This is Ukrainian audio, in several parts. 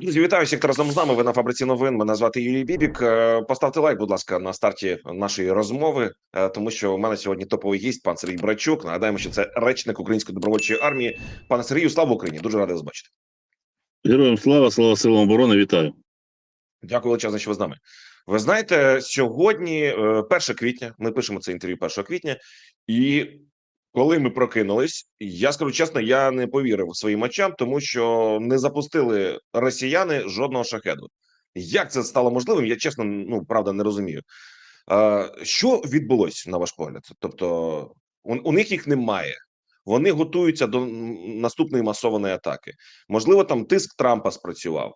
Друзі, вітаю всіх, хто разом з нами. Ви на фабриці новин. Мене звати Юрій Бібік. Е, Поставте лайк, будь ласка, на старті нашої розмови, е, тому що у мене сьогодні топовий гість, пан Сергій Брачук. Нагадаємо, що це речник Української добровольчої армії. Пане Сергію, слава Україні! Дуже радий вас бачити. Героям слава, слава силам оборони, вітаю. Дякую величезно, що ви з нами. Ви знаєте, сьогодні, е, 1 квітня, ми пишемо це інтерв'ю 1 квітня, і коли ми прокинулись, я скажу чесно, я не повірив своїм очам, тому що не запустили росіяни жодного шахеду. Як це стало можливим? Я чесно, ну правда, не розумію. Що відбулось на ваш погляд? Тобто, у, у них їх немає. Вони готуються до наступної масованої атаки. Можливо, там тиск Трампа спрацював.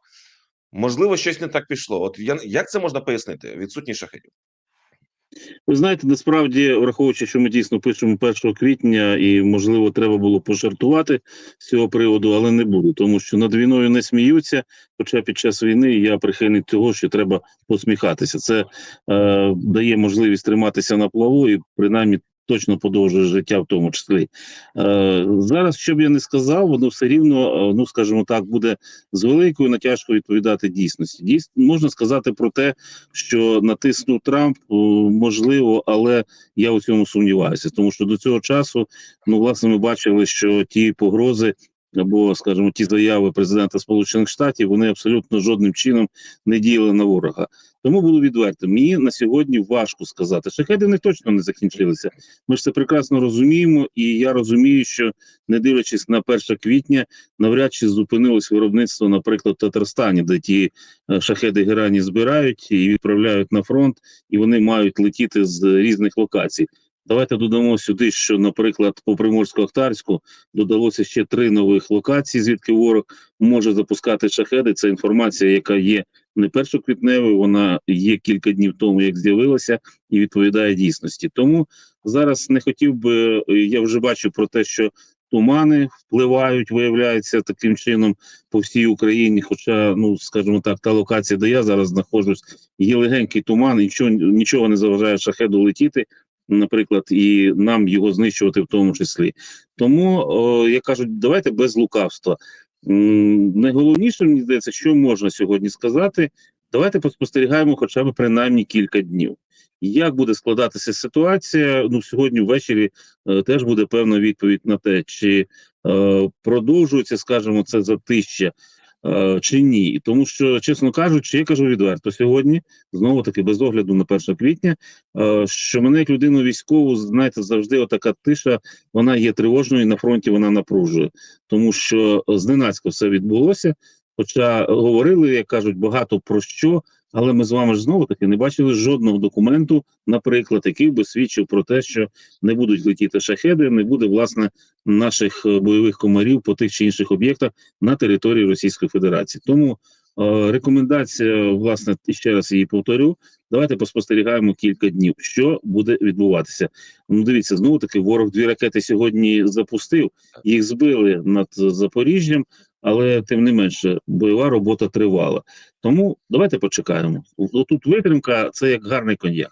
Можливо, щось не так пішло. От я як це можна пояснити? Відсутність шахедів. Ви знаєте, насправді, враховуючи, що ми дійсно пишемо 1 квітня, і можливо треба було пожартувати з цього приводу, але не буду, тому що над війною не сміються. Хоча під час війни я прихильник того, що треба посміхатися. Це е, дає можливість триматися на плаву і принаймні. Точно подовжує життя, в тому числі е, зараз. Що б я не сказав, воно все рівно, е, ну скажімо так, буде з великою натяжкою відповідати дійсності. Дійсно, можна сказати про те, що натиснув Трамп, е, можливо, але я у цьому сумніваюся, тому що до цього часу, ну власне, ми бачили, що ті погрози. Або, скажімо, ті заяви президента Сполучених Штатів вони абсолютно жодним чином не діяли на ворога. Тому було відверто. Мені на сьогодні важко сказати. Шахеди не точно не закінчилися. Ми ж це прекрасно розуміємо, і я розумію, що не дивлячись на 1 квітня, навряд чи зупинилось виробництво, наприклад, в Татарстані, де ті е, шахеди герані збирають і відправляють на фронт, і вони мають летіти з різних локацій. Давайте додамо сюди, що, наприклад, по Приморсько-Ахтарську додалося ще три нових локації, звідки ворог може запускати шахеди. Це інформація, яка є не першоквітневою, вона є кілька днів тому, як з'явилася, і відповідає дійсності. Тому зараз не хотів би, е, я вже бачу про те, що тумани впливають, виявляється таким чином по всій Україні. Хоча, ну скажімо так, та локація, де я зараз знаходжусь, є легенький туман, нічого нічого не заважає шахеду летіти. Наприклад, і нам його знищувати в тому числі. Тому о, я кажу, давайте без лукавства. Найголовніше мені здається, що можна сьогодні сказати. Давайте поспостерігаємо хоча б принаймні кілька днів. Як буде складатися ситуація? Ну сьогодні ввечері е, теж буде певна відповідь на те, чи е, продовжується, скажімо, це затища чи ні. Тому що, чесно кажучи, я кажу відверто сьогодні, знову таки без огляду на 1 квітня, е, що мене як людину військову, знаєте, завжди отака тиша, вона є тривожною на фронті вона напружує, тому що зненацька все відбулося. Хоча говорили, як кажуть, багато про що, але ми з вами ж знову таки не бачили жодного документу, наприклад, який би свідчив про те, що не будуть летіти шахеди, не буде власне наших е, бойових комарів по тих чи інших об'єктах на території Російської Федерації. Тому е, рекомендація, власне, ще раз її повторю. Давайте поспостерігаємо кілька днів, що буде відбуватися. Ну, дивіться, знову таки ворог дві ракети сьогодні запустив, їх збили над Запоріжжям, але тим не менше бойова робота тривала. Тому давайте почекаємо. Тут витримка це як гарний коньяк.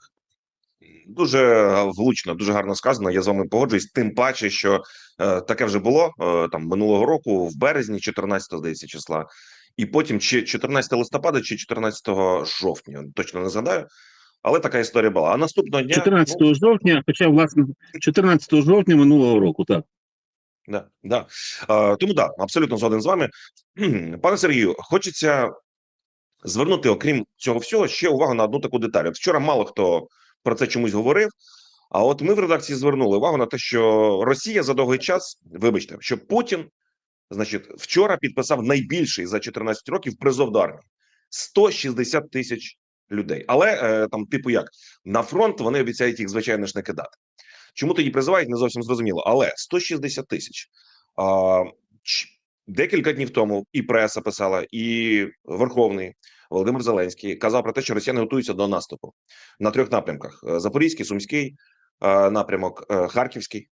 Дуже влучно, дуже гарно сказано. Я з вами погоджуюсь. Тим паче, що е, таке вже було е, там минулого року, в березні, 14 здається, числа, і потім чи 14 листопада, чи 14 жовтня, точно не згадаю. Але така історія була. А наступного дня 14 ну, жовтня, хоча власне 14 жовтня минулого року, так. Да, да. Е, тому да, абсолютно згоден з вами. Пане Сергію, хочеться звернути, окрім цього всього, ще увагу на одну таку деталь. От вчора мало хто про це чомусь говорив. А от ми в редакції звернули увагу на те, що Росія за довгий час, вибачте, що Путін, значить, вчора підписав найбільший за 14 років призов до армії 160 тисяч людей. Але е, там, типу, як на фронт вони обіцяють їх звичайно ж не кидати. Чому тоді призивають, не зовсім зрозуміло. Але 160 тисяч. Декілька днів тому і преса писала, і Верховний Володимир Зеленський казав про те, що росіяни готуються до наступу на трьох напрямках: Е, Запорізький, Сумський е, напрямок, Харківський.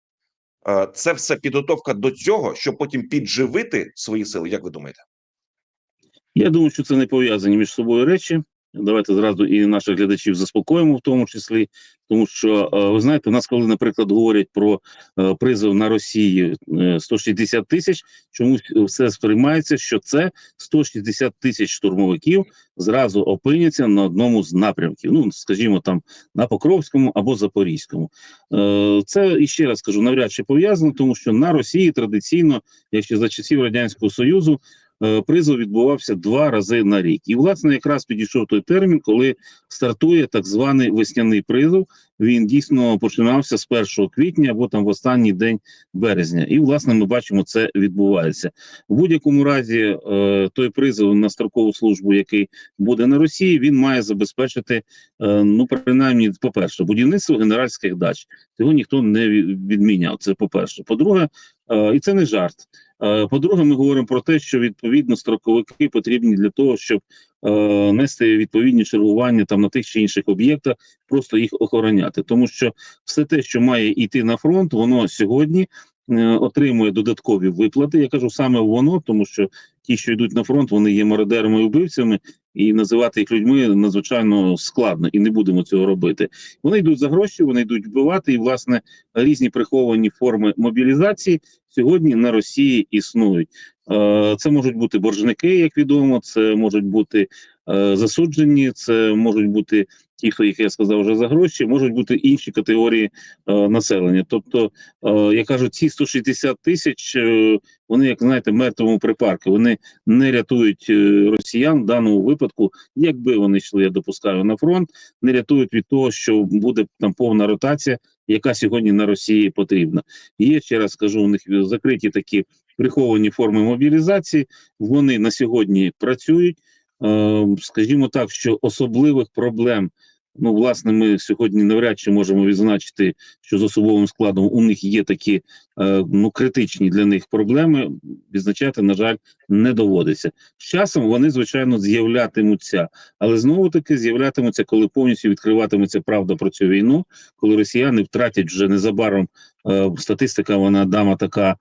Це все підготовка до цього, щоб потім підживити свої сили. Як ви думаєте? Я думаю, що це не пов'язані між собою речі. Давайте зразу і наших глядачів заспокоїмо, в тому числі, тому що е, ви знаєте, у нас, коли, наприклад, говорять про е, призов на Росії е, 160 тисяч, чомусь все сприймається, що це 160 тисяч штурмовиків зразу опиняться на одному з напрямків. Ну, скажімо, там на Покровському або Запорізькому. Е, Це і ще раз кажу, навряд чи пов'язано, тому що на Росії традиційно, якщо за часів радянського союзу, е, призов відбувався два рази на рік. І власне якраз підійшов той термін, коли стартує так званий весняний призов. Він дійсно починався з 1 квітня або там в останній день березня. І власне ми бачимо, це відбувається в будь-якому разі. е, Той призов на строкову службу, який буде на Росії, він має забезпечити е, ну принаймні, по перше, будівництво генеральських дач. Цього ніхто не відміняв. Це по перше. По-друге, е, і це не жарт. Е, По-друге, ми говоримо про те, що відповідно строковики потрібні для того, щоб нести відповідні чергування там на тих чи інших об'єктах, просто їх охороняти. Тому що все те, що має йти на фронт, воно сьогодні е, отримує додаткові виплати. Я кажу саме воно, тому що ті, що йдуть на фронт, вони є мародерами і вбивцями, і називати їх людьми надзвичайно складно, і не будемо цього робити. Вони йдуть за гроші, вони йдуть вбивати, і власне різні приховані форми мобілізації сьогодні на Росії існують. Е, Це можуть бути боржники, як відомо, це можуть бути е, засуджені, це можуть бути ті, хто їх я сказав вже за гроші, можуть бути інші категорії е, населення. Тобто, я кажу, ці 160 тисяч, вони, як знаєте, мертвому припарки. Вони не рятують росіян в даному випадку, якби вони йшли, я допускаю, на фронт, не рятують від того, що буде там повна ротація, яка сьогодні на Росії потрібна. Є ще раз скажу, у них закриті такі приховані форми мобілізації. Вони на сьогодні працюють. Е, скажімо так, що особливих проблем. Ну, власне, ми сьогодні навряд чи можемо відзначити, що з особовим складом у них є такі е, ну критичні для них проблеми. Відзначати, на жаль, не доводиться. З часом вони, звичайно, з'являтимуться, але знову таки з'являтимуться, коли повністю відкриватиметься правда про цю війну, коли росіяни втратять вже незабаром е, статистика. Вона дама така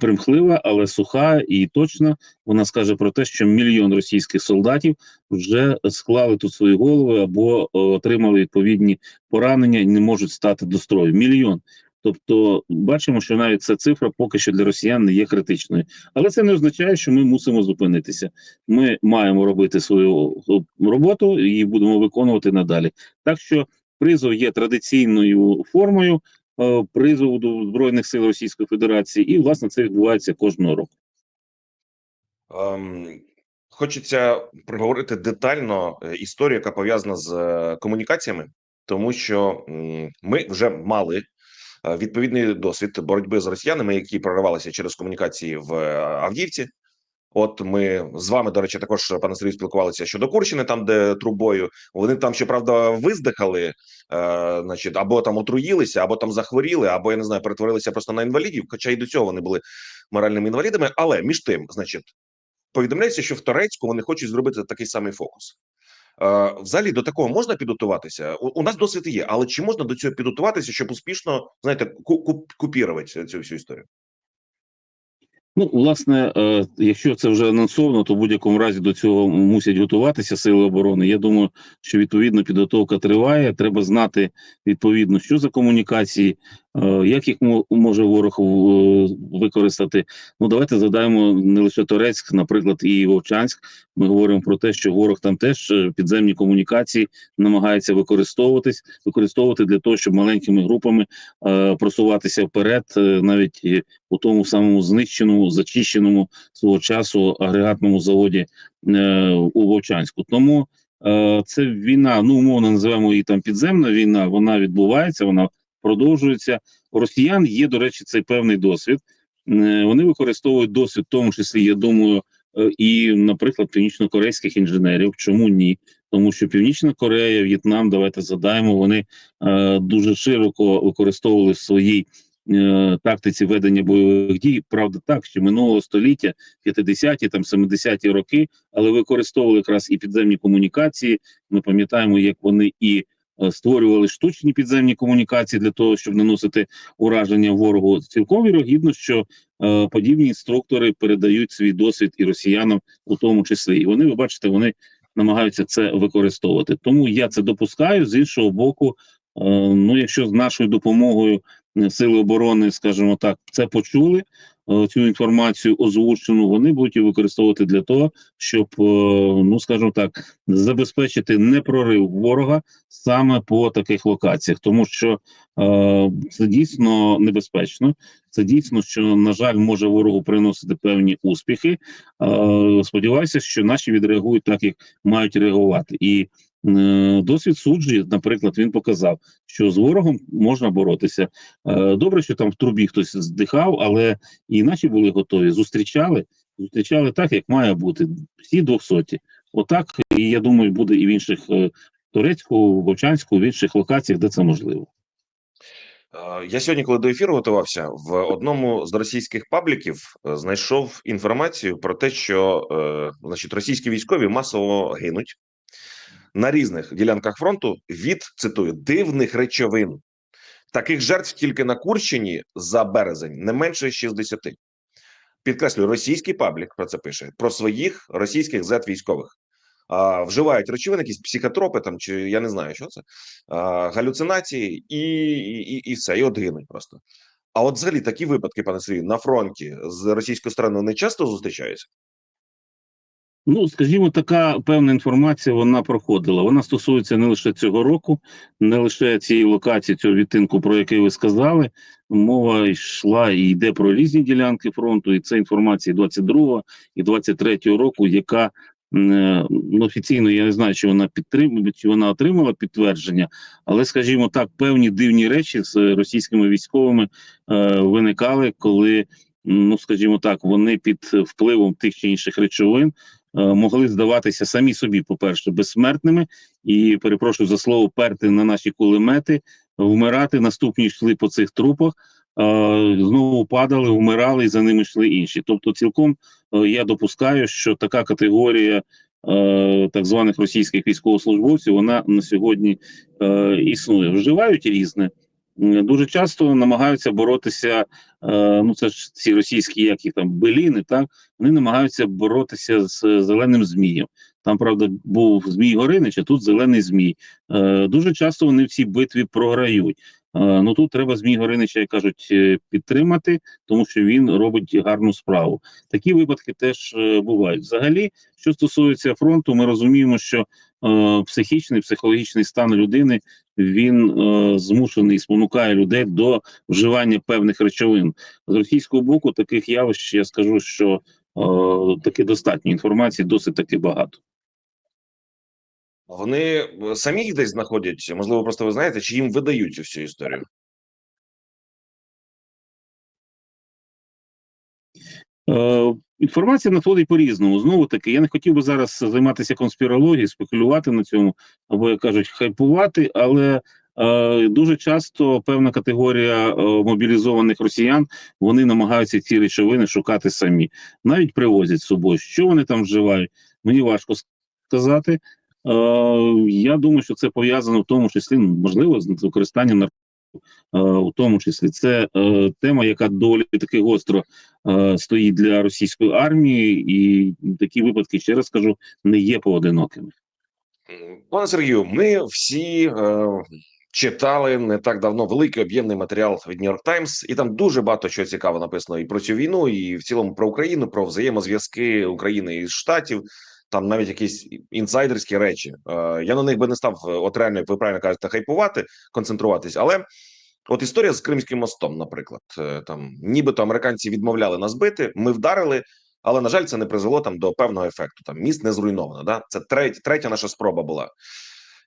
примхлива, але суха і точна. Вона скаже про те, що мільйон російських солдатів вже склали тут свої голови або е, отримали відповідні поранення і не можуть стати до строю. Мільйон. Тобто, бачимо, що навіть ця цифра поки що для росіян не є критичною, але це не означає, що ми мусимо зупинитися. Ми маємо робити свою е, роботу і будемо виконувати надалі. Так що призов є традиційною формою призову до збройних сил Російської Федерації, і власне це відбувається кожного року. Ем, хочеться проговорити детально е, історію, яка пов'язана з е, комунікаціями, тому що ми вже мали е, відповідний досвід боротьби з росіянами, які проривалися через комунікації в е, Авдіївці. От ми з вами, до речі, також пане Сергію, спілкувалися щодо Курщини, там де трубою. Вони там щоправда виздихали, е, значить, або там отруїлися, або там захворіли, або я не знаю, перетворилися просто на інвалідів. Хоча і до цього вони були моральними інвалідами. Але між тим, значить, повідомляється, що в Торецьку вони хочуть зробити такий самий фокус. Е, взагалі до такого можна підготуватися? У, нас досвід є, але чи можна до цього підготуватися, щоб успішно знаєте, ку- ку- купірувати цю всю історію? Ну, власне, е, якщо це вже анонсовано, то в будь-якому разі до цього мусять готуватися сили оборони. Я думаю, що відповідно підготовка триває. Треба знати відповідно, що за комунікації, як їх мо- може ворог е, використати. Ну, давайте згадаємо не лише Торецьк, наприклад, і Вовчанськ. Ми говоримо про те, що ворог там теж е, підземні комунікації намагається використовуватись, використовувати для того, щоб маленькими групами е, просуватися вперед, е, навіть е, у тому самому знищеному, зачищеному свого часу агрегатному заводі е, у Вовчанську. Тому е, це війна, ну умовно називаємо її там підземна війна. Вона відбувається, вона продовжується. У росіян є, до речі, цей певний досвід. Е, вони використовують досвід, в тому числі, я думаю, е, і, наприклад, північно-корейських інженерів. Чому ні? Тому що Північна Корея, В'єтнам, давайте задаємо, вони е, дуже широко використовували в своїй тактиці ведення бойових дій. Правда, так ще минулого століття, 50-ті, там 70-ті роки, але використовували якраз і підземні комунікації. Ми пам'ятаємо, як вони і створювали штучні підземні комунікації для того, щоб наносити ураження ворогу. Цілком вірогідно, що е, подібні інструктори передають свій досвід і росіянам у тому числі. І вони, ви бачите, вони намагаються це використовувати. Тому я це допускаю з іншого боку. е, Ну, якщо з нашою допомогою е, сили оборони, скажімо так, це почули е, цю інформацію озвучену, вони будуть її використовувати для того, щоб, е, ну скажімо так, забезпечити непрорив ворога саме по таких локаціях, тому що е, це дійсно небезпечно. Це дійсно, що на жаль, може ворогу приносити певні успіхи. Е, сподіваюся, що наші відреагують так, як мають реагувати. І е, досвід суджі, наприклад, він показав, що з ворогом можна боротися. Е, добре, що там в трубі хтось здихав, але і наші були готові. Зустрічали, зустрічали так, як має бути. Всі двохсоті. Отак, і я думаю, буде і в інших е, Турецьку, Вовчанську, в інших локаціях, де це можливо. Е, Я сьогодні, коли до ефіру готувався, в одному з російських пабліків е, знайшов інформацію про те, що е, значить, російські військові масово гинуть на різних ділянках фронту від цитую дивних речовин. Таких жертв тільки на Курщині за березень не менше 60. Підкреслюю, російський паблік про це пише про своїх російських зет військових. А, вживають речовини, якісь психотропи там, чи я не знаю, що це, а, галюцинації, і, і, і все, і от гинуть просто. А от взагалі такі випадки, пане Сергію, на фронті з російської сторони не часто зустрічаються? Ну, скажімо, така певна інформація вона проходила. Вона стосується не лише цього року, не лише цієї локації, цього відтинку, про який ви сказали. Мова йшла і йде про різні ділянки фронту, і це інформація 22-го і 23-го року, яка е, ну, офіційно я не знаю, чи вона підтримує, чи вона отримала підтвердження, але, скажімо так, певні дивні речі з російськими військовими е, виникали, коли, ну скажімо так, вони під впливом тих чи інших речовин могли здаватися самі собі, по-перше, безсмертними, і перепрошую за слово, перти на наші кулемети, вмирати. Наступні йшли по цих трупах, е, знову падали, вмирали, і за ними йшли інші. Тобто, цілком е, я допускаю, що така категорія. е, Так званих російських військовослужбовців вона на сьогодні е, існує. Вживають різне. Дуже часто намагаються боротися. Е, ну це ж ці російські, як їх там беліни, так вони намагаються боротися з зеленим змієм. Там, правда, був Змій Горинич, а тут зелений змій. Е, дуже часто вони в цій битві програють. Е, ну тут треба Змій Горинича, як кажуть, підтримати, тому що він робить гарну справу. Такі випадки теж бувають. Взагалі, що стосується фронту, ми розуміємо, що е, психічний, психологічний стан людини він е, змушений спонукає людей до вживання певних речовин. З російського боку таких явищ я скажу, що е, таки достатньо інформації, досить таки багато. Вони е, самі їх десь знаходять, можливо, просто ви знаєте, чи їм видають цю всю історію? Е, інформація надходить по-різному. Знову таки, я не хотів би зараз займатися конспірологією, спекулювати на цьому, або як кажуть, хайпувати, але е, дуже часто певна категорія е, мобілізованих росіян вони намагаються ці речовини шукати самі, навіть привозять з собою. Що вони там вживають? Мені важко сказати. Е, я думаю, що це пов'язано в тому числі, ну, можливо, з використанням наркотиків. У тому числі це тема, яка доволі таки гостро стоїть для російської армії, і такі випадки, ще раз кажу, не є поодинокими. Пане Сергію, ми всі е, читали не так давно великий об'ємний матеріал від New York Times, і там дуже багато чого цікаво написано і про цю війну, і в цілому про Україну, про взаємозв'язки України і Штатів. Там навіть якісь інсайдерські речі. Е, я на них би не став е, от реально, ви правильно кажете, хайпувати, концентруватись. Але от історія з Кримським мостом, наприклад, е, там нібито американці відмовляли нас бити, ми вдарили. Але на жаль, це не призвело там до певного ефекту. Там міст не зруйновано. Да, це третя, третя наша спроба була.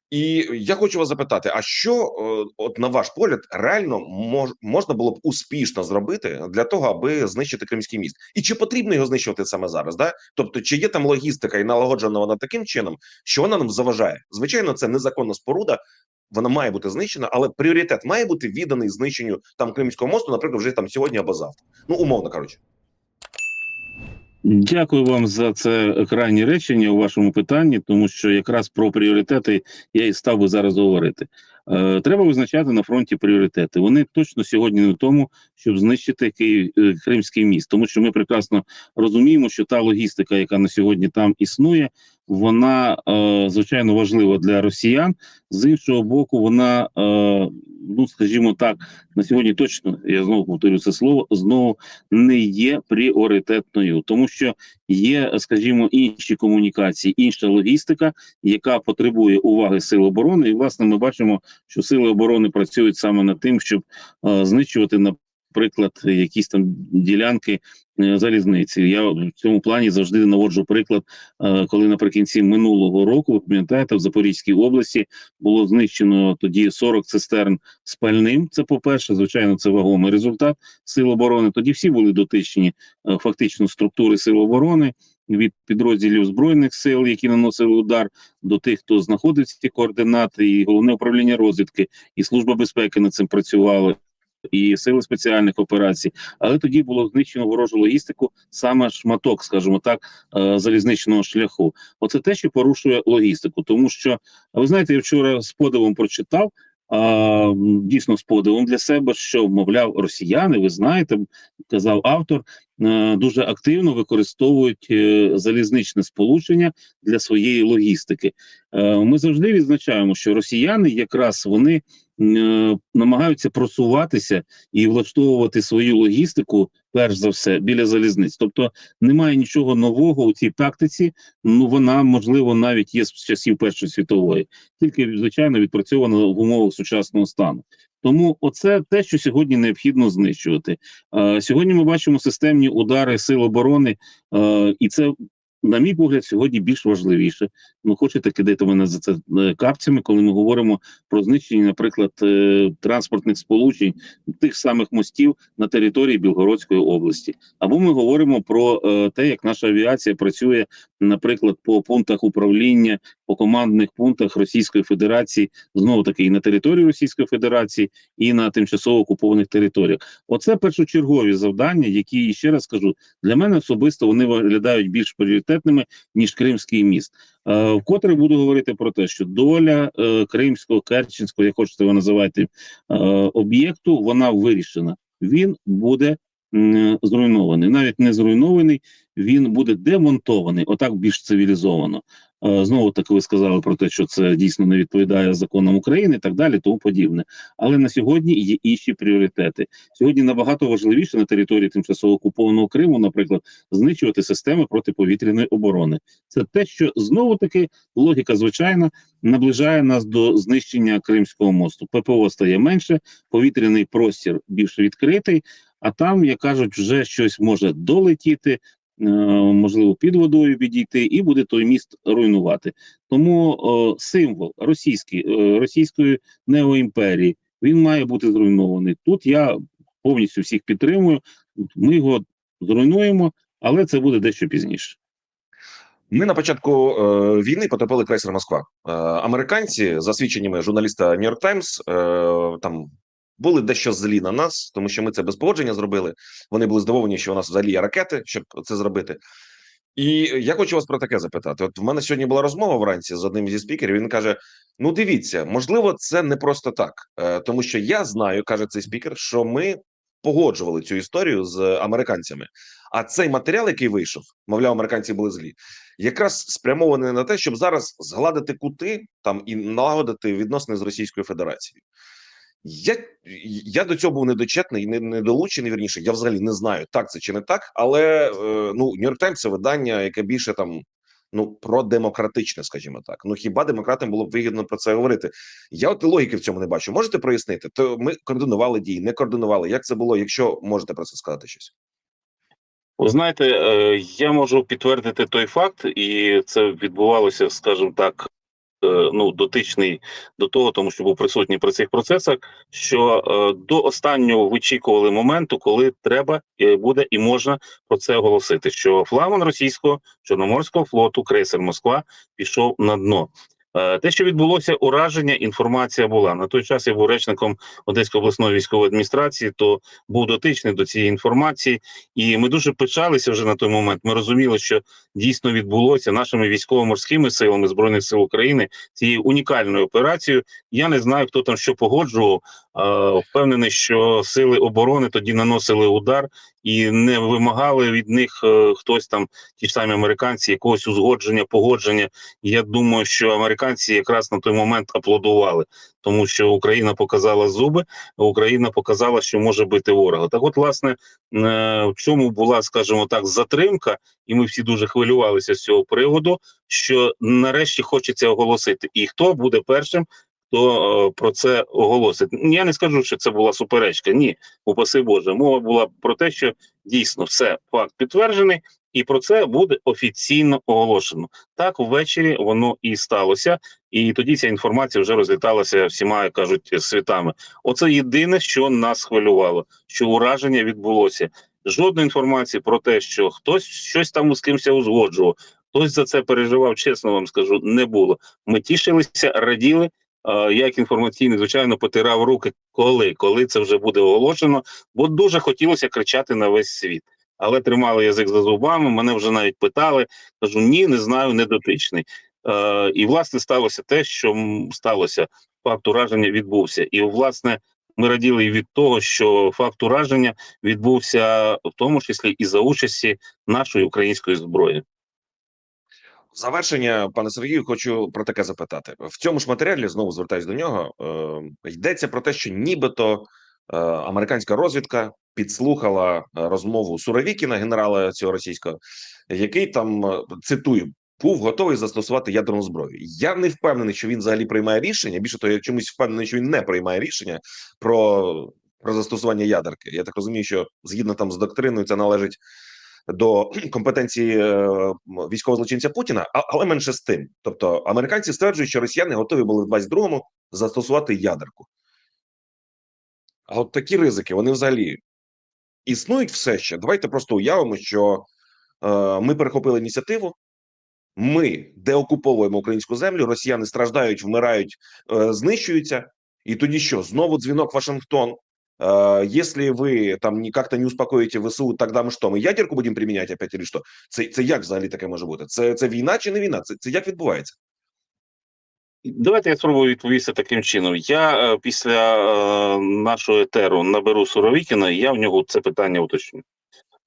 І я хочу вас запитати: а що, е, от на ваш погляд, реально мож, можна було б успішно зробити для того, аби знищити Кримський міст? І чи потрібно його знищувати саме зараз? Да? Тобто, чи є там логістика і налагоджена вона таким чином, що вона нам заважає? Звичайно, це незаконна споруда. Вона має бути знищена, але пріоритет має бути відданий знищенню там Кримського мосту, наприклад, вже там сьогодні або завтра. Ну умовно кажучи. Дякую вам за це крайнє речення у вашому питанні, тому що якраз про пріоритети я і став би зараз говорити. Е, треба визначати на фронті пріоритети. Вони точно сьогодні не в тому, щоб знищити Київ, е, Кримський міст, тому що ми прекрасно розуміємо, що та логістика, яка на сьогодні там існує, вона е, звичайно важлива для росіян. З іншого боку, вона, ну скажімо так, на сьогодні точно я знову повторю це слово знову не є пріоритетною, тому що є, скажімо, інші комунікації, інша логістика, яка потребує уваги сил оборони. І власне ми бачимо, що сили оборони працюють саме над тим, щоб е, знищувати наприклад якісь там ділянки е, залізниці. Я в цьому плані завжди наводжу приклад, е, коли наприкінці минулого року, ви пам'ятаєте, в Запорізькій області було знищено тоді 40 цистерн з пальним. Це по перше, звичайно, це вагомий результат сил оборони. Тоді всі були дотичні фактично структури сил оборони. Від підрозділів збройних сил, які наносили удар, до тих, хто знаходив ці координати, і головне управління розвідки, і служба безпеки над цим працювали, і сили спеціальних операцій. Але тоді було знищено ворожу логістику, саме шматок, скажімо так, е, залізничного шляху. Оце те, що порушує логістику, тому що ви знаєте, я вчора з подивом прочитав. А, дійсно з подивом для себе, що мовляв, росіяни, ви знаєте, казав автор, а, дуже активно використовують а, залізничне сполучення для своєї логістики. А, Ми завжди відзначаємо, що росіяни якраз вони а, намагаються просуватися і влаштовувати свою логістику, перш за все, біля залізниць. Тобто немає нічого нового у цій тактиці. Ну вона можливо навіть є з часів Першої світової, тільки звичайно відпрацьована в умовах сучасного стану. Тому оце те, що сьогодні необхідно знищувати. Е, сьогодні ми бачимо системні удари сил оборони, е, і це, на мій погляд, сьогодні більш важливіше. Ну, хочете кидати мене за це е, капцями, коли ми говоримо про знищення, наприклад, е, транспортних сполучень тих самих мостів на території Білгородської області, або ми говоримо про е, те, як наша авіація працює, наприклад, по пунктах управління, по командних пунктах Російської Федерації, знову таки і на території Російської Федерації, і на тимчасово окупованих територіях. Оце першочергові завдання, які ще раз кажу, для мене особисто вони виглядають більш пріоритетними ніж Кримський міст. Е, вкотре буду говорити про те, що доля е, кримського, керченського, як хочете ви називайте, е, об'єкту, вона вирішена. Він буде зруйнований. Навіть не зруйнований, він буде демонтований, отак більш цивілізовано. Е, Знову таки ви сказали про те, що це дійсно не відповідає законам України і так далі, тому подібне. Але на сьогодні є інші пріоритети. Сьогодні набагато важливіше на території тимчасово окупованого Криму, наприклад, знищувати системи протиповітряної оборони. Це те, що знову таки логіка звичайна наближає нас до знищення Кримського мосту. ППО стає менше, повітряний простір більш відкритий, а там, як кажуть, вже щось може долетіти. Е, Можливо, під водою підійти, і буде той міст руйнувати. Тому символ російський, е, російської неоімперії він має бути зруйнований. Тут я повністю всіх підтримую. Ми його зруйнуємо, але це буде дещо пізніше. Ми на початку е, війни потопили крейсер Москва. Е, американці, за свідченнями журналіста Нью-Йорк Таймс, е, там були дещо злі на нас, тому що ми це без погодження зробили. Вони були здивовані, що у нас взагалі є ракети, щоб це зробити. І я хочу вас про таке запитати. От в мене сьогодні була розмова вранці з одним зі спікерів. Він каже: Ну, дивіться, можливо, це не просто так, е, тому що я знаю, каже цей спікер, що ми погоджували цю історію з американцями. А цей матеріал, який вийшов, мовляв, американці були злі, якраз спрямований на те, щоб зараз згладити кути там і налагодити відносини з Російською Федерацією. Я, я до цього був недочетний, не, недолучений, вірніше. Я взагалі не знаю, так це чи не так. Але е, ну, Нью-Йорк Таймс це видання, яке більше там ну продемократичне, скажімо так. Ну хіба демократам було б вигідно про це говорити? Я от логіки в цьому не бачу. Можете прояснити? То ми координували дії, не координували. Як це було? Якщо можете про це сказати щось? Ви знаєте, е, я можу підтвердити той факт, і це відбувалося, скажімо так, ну дотичний до того, тому що був присутній при цих процесах. Що е, до останнього вичікували моменту, коли треба е, буде і можна про це оголосити. Що флагман російського чорноморського флоту крейсер Москва пішов на дно. Е, Те, що відбулося ураження, інформація була на той час. Я був речником Одеської обласної військової адміністрації, то був дотичний до цієї інформації, і ми дуже пишалися вже на той момент. Ми розуміли, що дійсно відбулося нашими військово-морськими силами збройних сил України цією унікальною операцією. Я не знаю, хто там що погоджував. Е, Впевнений, що сили оборони тоді наносили удар і не вимагали від них е, хтось там, ті ж самі американці, якогось узгодження, погодження. Я думаю, що американці якраз на той момент аплодували, тому що Україна показала зуби, Україна показала, що може бити ворога. Так, от, власне, е, в чому була, скажімо так, затримка, і ми всі дуже хвилювалися з цього приводу. Що нарешті хочеться оголосити, і хто буде першим, хто е, про це оголосить. Я не скажу, що це була суперечка. Ні, упаси Боже. Мова була про те, що дійсно все факт підтверджений, і про це буде офіційно оголошено. Так ввечері воно і сталося, і тоді ця інформація вже розліталася всіма, як кажуть, світами. Оце єдине, що нас хвилювало, що ураження відбулося. Жодної інформації про те, що хтось щось там з кимось узгоджував, хтось за це переживав, чесно вам скажу, не було. Ми тішилися, раділи. Е, Як інформаційний, звичайно, потирав руки, коли, коли це вже буде оголошено, бо дуже хотілося кричати на весь світ. Але тримали язик за зубами. Мене вже навіть питали. Кажу: ні, не знаю, не дотичний. Е, і власне сталося те, що сталося. Факт ураження відбувся. І власне ми раділи від того, що факт ураження відбувся в тому числі і за участі нашої української зброї. Завершення, пане Сергію, хочу про таке запитати. В цьому ж матеріалі знову звертаюсь до нього. Е, йдеться про те, що нібито е, американська розвідка підслухала е, розмову Суровікіна, генерала цього російського, який там е, цитую. Був готовий застосувати ядерну зброю. Я не впевнений, що він взагалі приймає рішення. Більше того, я чомусь впевнений, що він не приймає рішення про, про застосування ядерки. Я так розумію, що згідно там з доктриною, це належить до компетенції е, військового злочинця Путіна, але менше з тим. Тобто американці стверджують, що росіяни готові були в 22-му застосувати ядерку. А от такі ризики вони взагалі існують все ще. Давайте просто уявимо, що е, ми перехопили ініціативу. Ми деокуповуємо українську землю, росіяни страждають, вмирають, е, знищуються. І тоді що? Знову дзвінок Вашингтон Э, Если вы там не как-то не успокоїте ВСУ, тогда мы что? Ми ядерку будемо приміняти опять или що? Це, це як взагалі таке може бути? Це, це війна чи не війна? Це, це як відбувається? Давайте я спробую відповісти таким чином. Я е, після е, нашого етеру наберу Суровікіна, і я в нього це питання уточню.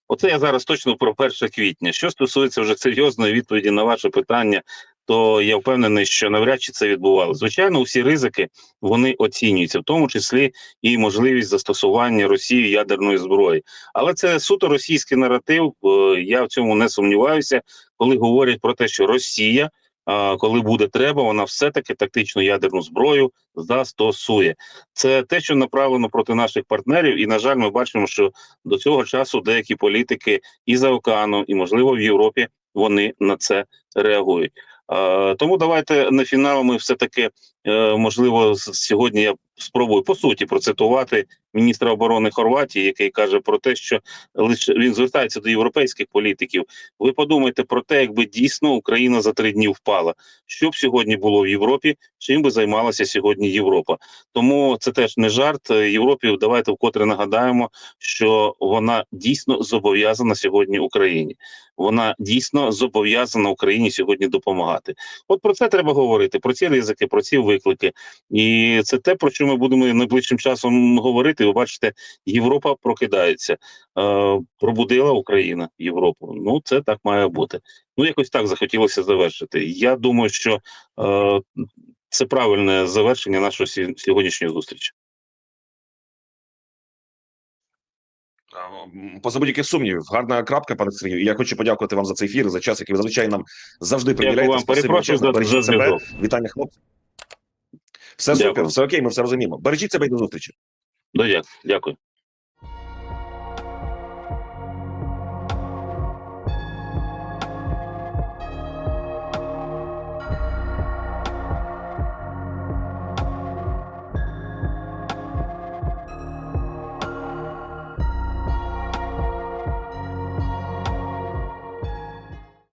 Оце я зараз точно про 1 квітня. Що стосується вже серйозної відповіді на ваше питання, то я впевнений, що навряд чи це відбувалося. Звичайно, усі ризики вони оцінюються, в тому числі і можливість застосування Росії ядерної зброї. Але це суто російський наратив. е, Я в цьому не сумніваюся, коли говорять про те, що Росія. Коли буде треба, вона все-таки тактичну ядерну зброю застосує. Це те, що направлено проти наших партнерів, і на жаль, ми бачимо, що до цього часу деякі політики і за океаном, і можливо в Європі вони на це реагують. Е, тому давайте на фінал ми все таки е, можливо сьогодні я спробую по суті процитувати міністра оборони Хорватії, який каже про те, що лише він звертається до європейських політиків. Ви подумайте про те, якби дійсно Україна за три дні впала. Що б сьогодні було в Європі? Чим би займалася сьогодні Європа? Тому це теж не жарт. Е, Європі давайте вкотре нагадаємо, що вона дійсно зобов'язана сьогодні Україні. Вона дійсно зобов'язана Україні сьогодні допомагати. От про це треба говорити, про ці ризики, про ці виклики. І це те, про що ми будемо найближчим часом говорити. Ви бачите, Європа прокидається. Е, пробудила Україна Європу. Ну це так має бути. Ну якось так захотілося завершити. Я думаю, що е, це правильне завершення нашої сьогоднішньої зустрічі. Е, Поза будь-яких сумнівів, гарна крапка, пане Сергію. Я хочу подякувати вам за цей ефір, за час, який ви зазвичай нам завжди Дякую вам. Перепрошую за, за зв'язок. Вітання, хлопці. Все супер, все окей, ми все розуміємо. Бережіть себе і до зустрічі. Дуже Дякую.